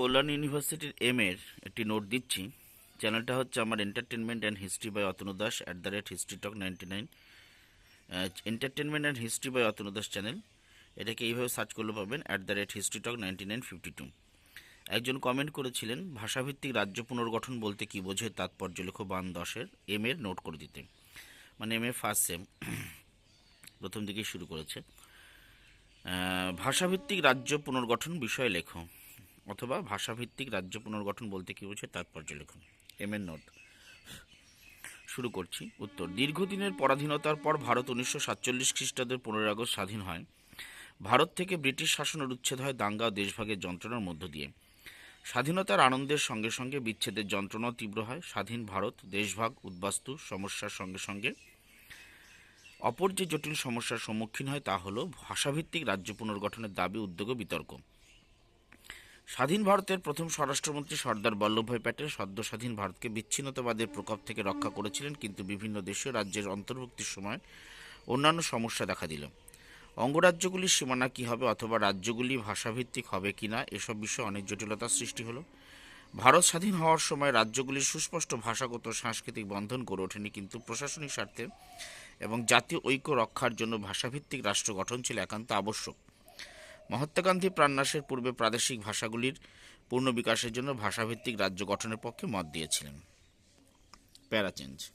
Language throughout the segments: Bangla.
কল্যাণ ইউনিভার্সিটির এম এর একটি নোট দিচ্ছি। চ্যানেলটা হচ্ছে আমার entertainment and history by Atanu Das at the rate history talk ninety nine entertainment and history by Atanu Das channel এটাকে এইভাবে সার্চ করলে পাবেন at the rate history talk ninety nine fifty two একজন কমেন্ট করেছিলেন, ভাষাভিত্তিক রাজ্য পুনর্গঠন বলতে কি বোঝে তাৎপর্য? লেখো বান দশের এম এর নোট করে দিতে। মানে এম এ ফার্স্ট সেম প্রথম দিকেই শুরু করেছে। ভাষাভিত্তিক রাজ্য পুনর্গঠন বিষয়ে লেখো। অথবা ভাষাভিত্তিক রাজ্য পুনর্গঠন বলতে কি বোঝে তাৎপর্য লেখো এম এর নোট শুরু করছি। উত্তর, দীর্ঘদিনের পরাধীনতার পর ভারত উনিশশো সাতচল্লিশ খ্রিস্টাব্দের পনেরোই আগস্ট স্বাধীন হয়। ভারত থেকে ব্রিটিশ শাসনের উচ্ছেদ হয় দাঙ্গা দেশভাগের যন্ত্রণার মধ্য দিয়ে। স্বাধীনতার আনন্দের সঙ্গে সঙ্গে বিচ্ছেদের যন্ত্রণাও তীব্র হয়। স্বাধীন ভারত, দেশভাগ, উদ্বাস্তু, সমস্যার সঙ্গে সঙ্গে। অপর যে জটিল সমস্যার সম্মুখীন হয় তা হল ভাষাভিত্তিক রাজ্য পুনর্গঠনের দাবি, উদ্যোগ বিতর্ক। স্বাধীন ভারতের প্রথম স্বরাষ্ট্রমন্ত্রী সর্দার বল্লভভাই প্যাটেল সদ্য স্বাধীন ভারতকে বিচ্ছিন্নতাবাদের প্রকোপ থেকে রক্ষা করেছিলেন, কিন্তু বিভিন্ন দেশীয় রাজ্যের অন্তর্ভুক্তির সময় অন্যান্য সমস্যা দেখা দিল। অঙ্গরাজ্যগুলির সীমানা কী হবে অথবা রাজ্যগুলি ভাষাভিত্তিক হবে কিনা এসব বিষয়ে অনেক জটিলতার সৃষ্টি হলো। ভারত স্বাধীন হওয়ার সময় রাজ্যগুলির সুস্পষ্ট ভাষাগত সাংস্কৃতিক বন্ধন গড়ে ওঠেনি, কিন্তু প্রশাসনিক স্বার্থে এবং জাতীয় ঐক্য রক্ষার জন্য ভাষাভিত্তিক রাষ্ট্র গঠন ছিল একান্ত আবশ্যক। মহাত্মা গান্ধী প্রাণনাশের পূর্বে প্রাদেশিক ভাষাগুলির পূর্ণ বিকাশের জন্য ভাষাভিত্তিক রাজ্য গঠনের পক্ষে মত দিয়েছিলেন। প্যারাচেঞ্জ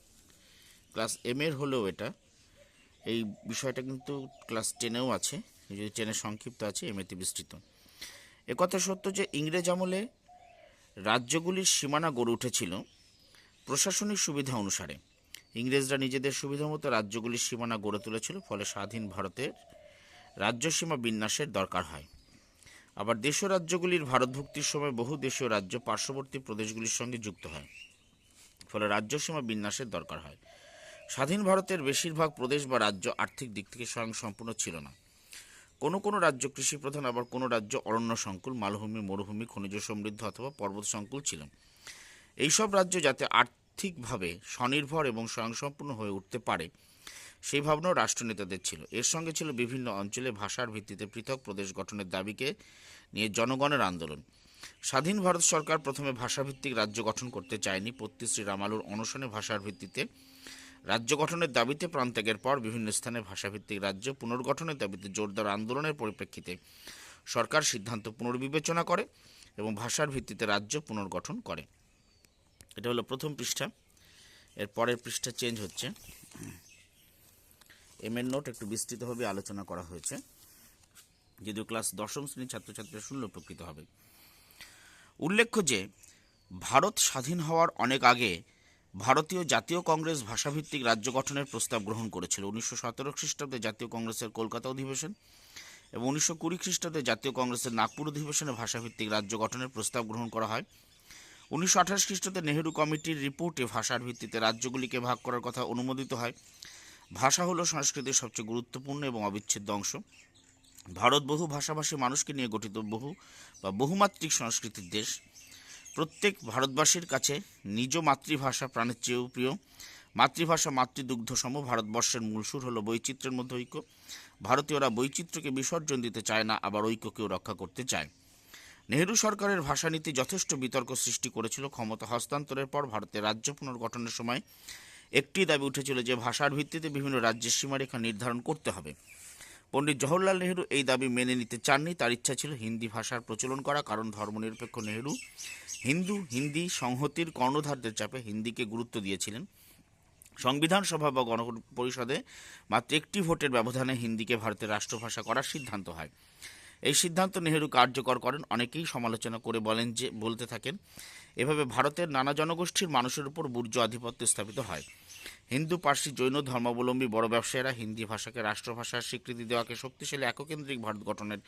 ক্লাস এম এর হলেও এটা। এই বিষয়টা কিন্তু ক্লাস টেনেও আছে। যদি টেনে সংক্ষিপ্ত আছে, এম এতে বিস্তৃত। একথা সত্য যে ইংরেজ আমলে রাজ্যগুলির সীমানা গড়ে উঠেছিল প্রশাসনিক সুবিধা অনুসারে। ইংরেজরা নিজেদের সুবিধা মতো রাজ্যগুলির সীমানা গড়ে তুলেছিল, ফলে স্বাধীন ভারতের রাজ্য সীমা বিন্যাসের দরকার হয়। আবার দেশীয় রাজ্যগুলির ভারতভুক্তির সময় বহু দেশীয় রাজ্য পার্শ্ববর্তী প্রদেশগুলির সঙ্গে যুক্ত হয়, ফলে রাজ্যসীমা বিন্যাসের দরকার হয়। স্বাধীন ভারতের বেশিরভাগ প্রদেশ বা রাজ্য আর্থিক দিক থেকে স্বয়ংসম্পূর্ণ ছিল না। কোনো কোনো রাজ্য কৃষি প্রধান আবার কোনো রাজ্য অরণ্য সংকুল, মালভূমি, মরুভূমি, খনিজ সমৃদ্ধ অথবা পর্বত সংকুল ছিল। এইসব রাজ্য যাতে আর্থিকভাবে স্বনির্ভর এবং স্বয়ংসম্পূর্ণ হয়ে উঠতে পারে সেই ভাবনাও রাষ্ট্রনেতাদের ছিল। এর সঙ্গে ছিল বিভিন্ন অঞ্চলে ভাষার ভিত্তিতে পৃথক প্রদেশ গঠনের দাবিকে নিয়ে জনগণের আন্দোলন। স্বাধীন ভারত সরকার প্রথমে ভাষাভিত্তিক রাজ্য গঠন করতে চায়নি। পত্তি শ্রী রামালুর অনশনে ভাষার ভিত্তিতে রাজ্য গঠনের দাবিতে প্রাণত্যাগের পর বিভিন্ন স্থানে ভাষাভিত্তিক রাজ্য পুনর্গঠনের দাবিতে জোরদার আন্দোলনের পরিপ্রেক্ষিতে সরকার সিদ্ধান্ত পুনর্বিবেচনা করে এবং ভাষার ভিত্তিতে রাজ্য পুনর্গঠন করে। এটা হলো প্রথম পৃষ্ঠা। এর পরের পৃষ্ঠা চেঞ্জ হচ্ছে। এম এর নোট একটু বিস্তৃতভাবে আলোচনা করা হয়েছে, যদিও ক্লাস দশম শ্রেণির ছাত্রছাত্রীরা শুনলে উপকৃত হবে। উল্লেখ্য যে, ভারত স্বাধীন হওয়ার অনেক আগে ভারতীয় জাতীয় কংগ্রেস ভাষাভিত্তিক রাজ্য গঠনের প্রস্তাব গ্রহণ করেছিল। উনিশশো সতেরো খ্রিস্টাব্দে জাতীয় কংগ্রেসের কলকাতা অধিবেশন এবং উনিশশো কুড়ি খ্রিস্টাব্দে জাতীয় কংগ্রেসের নাগপুর অধিবেশনে ভাষাভিত্তিক রাজ্য গঠনের প্রস্তাব গ্রহণ করা হয়। উনিশশো আঠাশ খ্রিস্টাব্দে নেহেরু কমিটির রিপোর্টে ভাষার ভিত্তিতে রাজ্যগুলিকে ভাগ করার কথা অনুমোদিত হয়। ভাষা হলো সংস্কৃতির সবচেয়ে গুরুত্বপূর্ণ এবং অবিচ্ছেদ্য অংশ। ভারত বহু ভাষাভাষী মানুষকে নিয়ে গঠিত বহু বা বহুমাত্রিক সংস্কৃতির দেশ। প্রত্যেক ভারতবাসীর কাছে নিজ মাতৃভাষা প্রাণের চেয়েও প্রিয়। মাতৃভাষা মাতৃদুগ্ধ সম ভারতবর্ষের মূল সুর হলো বৈচিত্র্যের মধ্যে ঐক্য। ভারতীয়রা বৈচিত্র্যকে বিসর্জন দিতে চায় না, আবার ঐক্যকেও রক্ষা করতে চায়। নেহেরু সরকারের ভাষানীতি যথেষ্ট বিতর্ক সৃষ্টি করেছিল। ক্ষমতা হস্তান্তরের পর ভারতের রাজ্য পুনর্গঠনের সময় একটি দাবি উঠেছিল যে ভাষার ভিত্তিতে বিভিন্ন রাজ্যের সীমারেখা নির্ধারণ করতে হবে। পণ্ডিত জওহরলাল নেহেরু এই দাবি মেনে নিতে চাননি। তার ইচ্ছা ছিল হিন্দি ভাষার প্রচলন করা, কারণ ধর্মনিরপেক্ষ নেহেরু হিন্দু, হিন্দি সংহতির কর্ণধারদের চাপে হিন্দিকে গুরুত্ব দিয়েছিলেন। সংবিধান সভা বা গণ পরিষদে মাত্র একটি ভোটের ব্যবধানে হিন্দিকে ভারতের রাষ্ট্রভাষা করার সিদ্ধান্ত হয়। এই সিদ্ধান্ত নেহেরু কার্যকর করেন। অনেকেই সমালোচনা করে বলেন যে, বলতে থাকেন, এভাবে ভারতের নানা জনগোষ্ঠীর মানুষের উপর বুর্জ আধিপত্য স্থাপিত হয়। হিন্দু, পার্সি, জৈন ধর্মাবলম্বী বড় ব্যবসায়ীরা হিন্দি ভাষাকে রাষ্ট্রভাষার স্বীকৃতি দেওয়াকে শক্তিশালী এককেন্দ্রিক ভারত গঠনের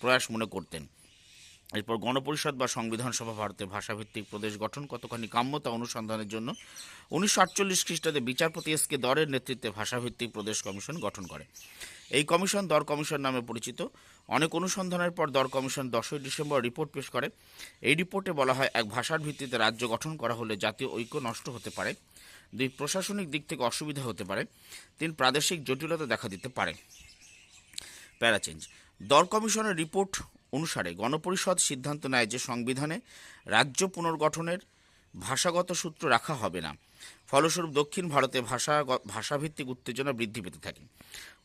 প্রয়াস মনে করতেন। এরপর গণপরিষদ বা সংবিধান সভা ভারতের ভাষাভিত্তিক প্রদেশ গঠন কতখানি কাম্যতা অনুসন্ধানের জন্য উনিশশো আটচল্লিশ খ্রিস্টাব্দে বিচারপতি এস কে দরের নেতৃত্বে ভাষাভিত্তিক প্রদেশ কমিশন গঠন করে। এই কমিশন দর কমিশন নামে পরিচিত। অনেক অনুসন্ধানের পর দর কমিশন দশই ডিসেম্বর রিপোর্ট পেশ করে। এই রিপোর্টে বলা হয়, এক ভাষার ভিত্তিতে রাজ্য গঠন করা হলে জাতীয় ঐক্য নষ্ট হতে পারে। দুই প্রশাসনিক দিক থেকে অসুবিধা হতে পারে। তিন, প্রাদেশিক জটিলতা দেখা দিতে পারে। প্যারাচেঞ্জ দর কমিশনের রিপোর্ট অনুসারে গণপরিষদ সিদ্ধান্ত নেয় যে সংবিধানে রাজ্য পুনর্গঠনের ভাষাগত সূত্র রাখা হবে না। ফলস্বরূপ দক্ষিণ ভারতে ভাষা ভাষাভিত্তিক উত্তেজনা বৃদ্ধি পেতে থাকে।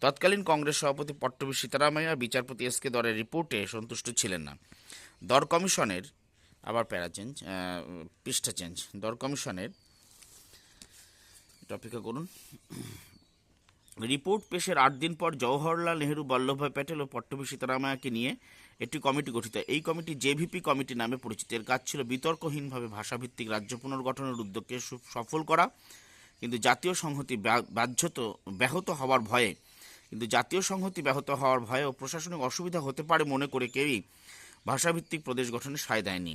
তৎকালীন কংগ্রেস সভাপতি পট্টবী সীতারামাইয়া, বিচারপতি এস কে দরের রিপোর্টে সন্তুষ্ট ছিলেন না। দর কমিশনের, আবার প্যারা চেঞ্জ পৃষ্ঠা চেঞ্জ। দর কমিশনের এটা অপেক্ষা করুন। রিপোর্ট পেশের আট দিন পর জওহরলাল নেহরু, বল্লভভাই প্যাটেল ও পট্টবী সীতারামায়াকে নিয়ে একটি কমিটি গঠিত। এই কমিটি জেভিপি কমিটি নামে পরিচিত। এর কাজ ছিল বিতর্কহীনভাবে ভাষাভিত্তিক রাজ্য পুনর্গঠনের উদ্যোগকে সফল করা। কিন্তু জাতীয় সংহতি বাধ্যত, ব্যাহত হওয়ার ভয়ে, কিন্তু জাতীয় সংহতি ব্যাহত হওয়ার ভয়ে ও প্রশাসনিক অসুবিধা হতে পারে মনে করে কেউই ভাষাভিত্তিক প্রদেশ গঠনে সায় দেয়নি।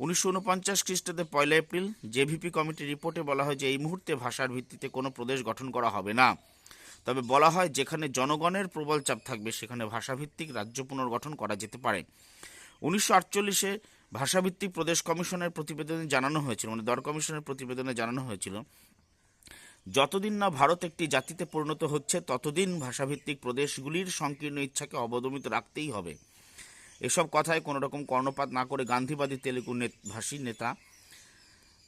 উনিশশো উনপঞ্চাশ খ্রিস্টাব্দে পয়লা এপ্রিল জেভিপি কমিটির রিপোর্টে বলা হয় যে এই মুহূর্তে ভাষার ভিত্তিতে কোনো প্রদেশ গঠন করা হবে না। তবে বলা হয় যেখানে জনগণের প্রবল চাপ থাকবে, সেখানে ভাষাভিত্তিক রাজ্য পুনর্গঠন করা যেতে পারে। উনিশশো আটচল্লিশে ভাষাভিত্তিক প্রদেশ কমিশনের প্রতিবেদনে জানানো হয়েছিল মানে দর কমিশনের প্রতিবেদনে জানানো হয়েছিল, যতদিন না ভারত একটি জাতিতে পরিণত হচ্ছে, ততদিন ভাষাভিত্তিক প্রদেশগুলির সংকীর্ণ ইচ্ছাকে অবদমিত রাখতেই হবে। এসব কথায় কোনো রকম কর্ণপাত না করে গান্ধীবাদী তেলুগু ভাষী নেতা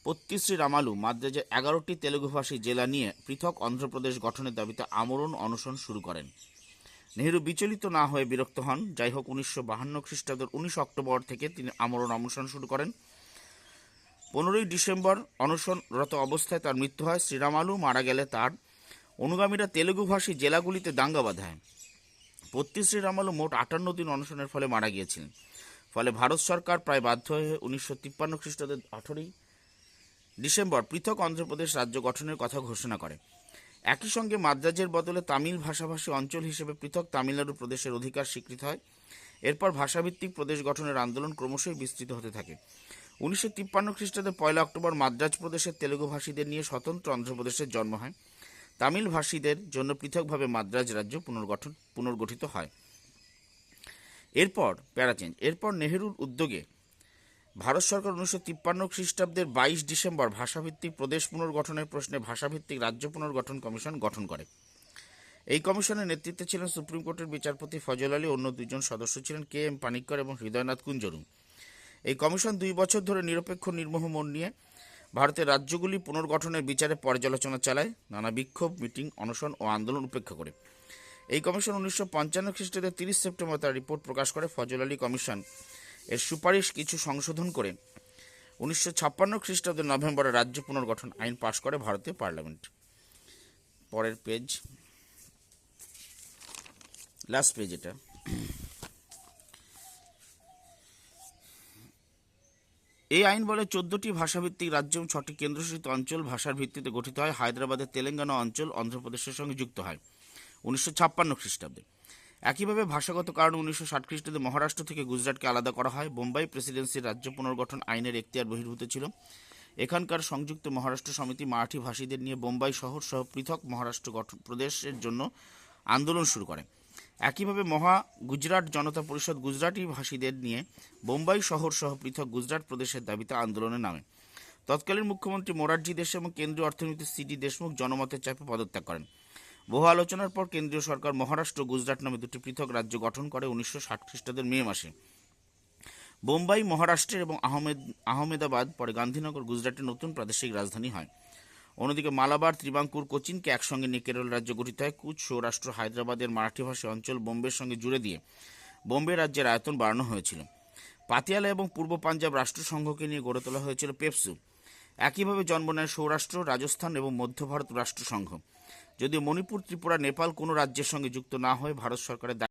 পত্তিশ্রী রামালু মাদ্রাজে এগারোটি তেলুগুভাষী জেলা নিয়ে পৃথক অন্ধ্রপ্রদেশ গঠনের দাবিতে আমরণ অনশন শুরু করেন। নেহেরু বিচলিত না হয়ে বিরক্ত হন। যাই হোক উনিশশো বাহান্ন খ্রিস্টাব্দের উনিশ অক্টোবর থেকে তিনি আমরণ অনশন শুরু করেন। পনেরোই ডিসেম্বর অনশনরত অবস্থায় তার মৃত্যু হয়। শ্রীরামালু মারা গেলে তার অনুগামীরা তেলুগুভাষী জেলাগুলিতে দাঙ্গা বাঁধায়। পত্রিশ শ্রীরামালু মোট আটান্ন দিন অনশনের ফলে মারা গিয়েছিলেন। ফলে ভারত সরকার প্রায় বাধ্য হয়ে উনিশশো তিপ্পান্ন খ্রিস্টাব্দের আঠেরোই ডিসেম্বর পৃথক অন্ধ্রপ্রদেশ রাজ্য গঠনের কথা ঘোষণা করে। একই সঙ্গে মাদ্রাজের বদলে তামিল ভাষাভাষী অঞ্চল হিসেবে পৃথক তামিলনাড়ু প্রদেশের অধিকার স্বীকৃত হয়। এরপর ভাষাভিত্তিক প্রদেশ গঠনের আন্দোলন ক্রমশই বিস্তৃত হতে থাকে। উনিশশো তিপ্পান্ন খ্রিস্টাব্দে পয়লা অক্টোবর মাদ্রাজ প্রদেশের তেলুগু ভাষীদের নিয়ে স্বতন্ত্র অন্ধ্রপ্রদেশের জন্ম হয়। তামিল ভাষীদের জন্য পৃথকভাবে মাদ্রাজ রাজ্য পুনর্গঠন, পুনর্গঠিত হয়। এরপর প্যারাচেঞ্জ এরপর নেহেরুর উদ্যোগে ভারত সরকার উনিশশো তিপ্পান্ন খ্রিস্টাব্দের বাইশ ডিসেম্বর ভাষাভিত্তিক প্রদেশ পুনর্গঠনের প্রশ্নে ভাষাভিত্তিক রাজ্য পুনর্গঠন কমিশন গঠন করে। এই কমিশনের নেতৃত্বে ছিলেন সুপ্রিম কোর্টের বিচারপতি ফজল আলী অন্য দুইজন সদস্য ছিলেন কে এম পানিক্কর এবং হৃদয়নাথ কুঞ্জরু। এই কমিশন দুই বছর ধরে নিরপেক্ষ নির্মোহ মন নিয়ে ভারতের রাজ্যগুলি পুনর্গঠনের বিচারে পর্যালোচনা চালায়, নানা বিক্ষোভ, মিটিং, অনশন ও আন্দোলন উপেক্ষা করে। এই কমিশন উনিশশো পঞ্চান্ন খ্রিস্টাব্দে তিরিশ সেপ্টেম্বর তার রিপোর্ট প্রকাশ করে ফজল আলী কমিশন। এর সুপারিশ কিছু সংশোধন করে উনিশশো ছাপ্পান্ন খ্রিস্টাব্দে নভেম্বরে রাজ্য পুনর্গঠন আইন পাশ করে ভারতীয় পার্লামেন্ট। পরের পেজ, লাস্ট পেজ এটা। এই আইন বলে চোদ্দটি ভাষাভিত্তিক রাজ্য এবং ছটি কেন্দ্রশাসিত অঞ্চল ভাষার ভিত্তিতে গঠিত হয়। হায়দ্রাবাদের তেলেঙ্গানা অঞ্চল অন্ধ্রপ্রদেশের সঙ্গে যুক্ত হয়। উনিশশো ছাপ্পান্ন খ্রিস্টাব্দে। একইভাবে ভাষাগত কারণে উনিশশো ষাট খ্রিস্টাব্দে মহারাষ্ট্র থেকে গুজরাটকে আলাদা করা হয়। বোম্বাই প্রেসিডেন্সির রাজ্য পুনর্গঠন আইনের এখতিয়ার বহির্ভূত ছিল। এখানকার সংযুক্ত মহারাষ্ট্র সমিতি মারাঠি ভাষীদের নিয়ে বোম্বাই শহর সহ পৃথক মহারাষ্ট্র গঠন প্রদেশের জন্য আন্দোলন শুরু করে। একইভাবে মহা গুজরাট জনতা পরিষদ গুজরাটি ভাষীদের নিয়ে বোম্বাই শহর সহ পৃথক গুজরাট প্রদেশের দাবিতে আন্দোলনে নামে। তৎকালীন মুখ্যমন্ত্রী মোরারজি দেশ এবং কেন্দ্রীয় অর্থনীতি সিডি দেশমুখ জনমতের চাপে পদত্যাগ করেন। বহু আলোচনার পর কেন্দ্রীয় সরকার মহারাষ্ট্র গুজরাট নামে দুটি পৃথক রাজ্য গঠন করে উনিশশো ষাট খ্রিস্টাব্দের মে মাসে। বোম্বাই, মহারাষ্ট্রের এবং আহমেদ, আহমেদাবাদ, পরে গান্ধীনগর, গুজরাটের নতুন প্রাদেশিক রাজধানী হয়। অন্যদিকে মালাবার, ত্রিবাঙ্কুর, কোচিনকে একসঙ্গে নিয়ে কেরল রাজ্য গঠিত হয়। কুচ সৌরাষ্ট্র হায়দ্রাবাদের মারাঠি মারাঠিভাষী অঞ্চল বোম্বের সঙ্গে জুড়ে দিয়ে বোম্বে রাজ্যের আয়তন বাড়ানো হয়েছিল। পাতিয়ালা এবং পূর্ব পাঞ্জাব রাষ্ট্রসংঘকে নিয়ে গড়ে তোলা হয়েছিল পেপসু। একইভাবে জন্ম নেয় সৌরাষ্ট্র, রাজস্থান এবং মধ্য ভারত রাষ্ট্রসংঘ। যদিও মণিপুর, ত্রিপুরা, নেপাল কোনো রাজ্যের সঙ্গে যুক্ত না হয়ে ভারত সরকারের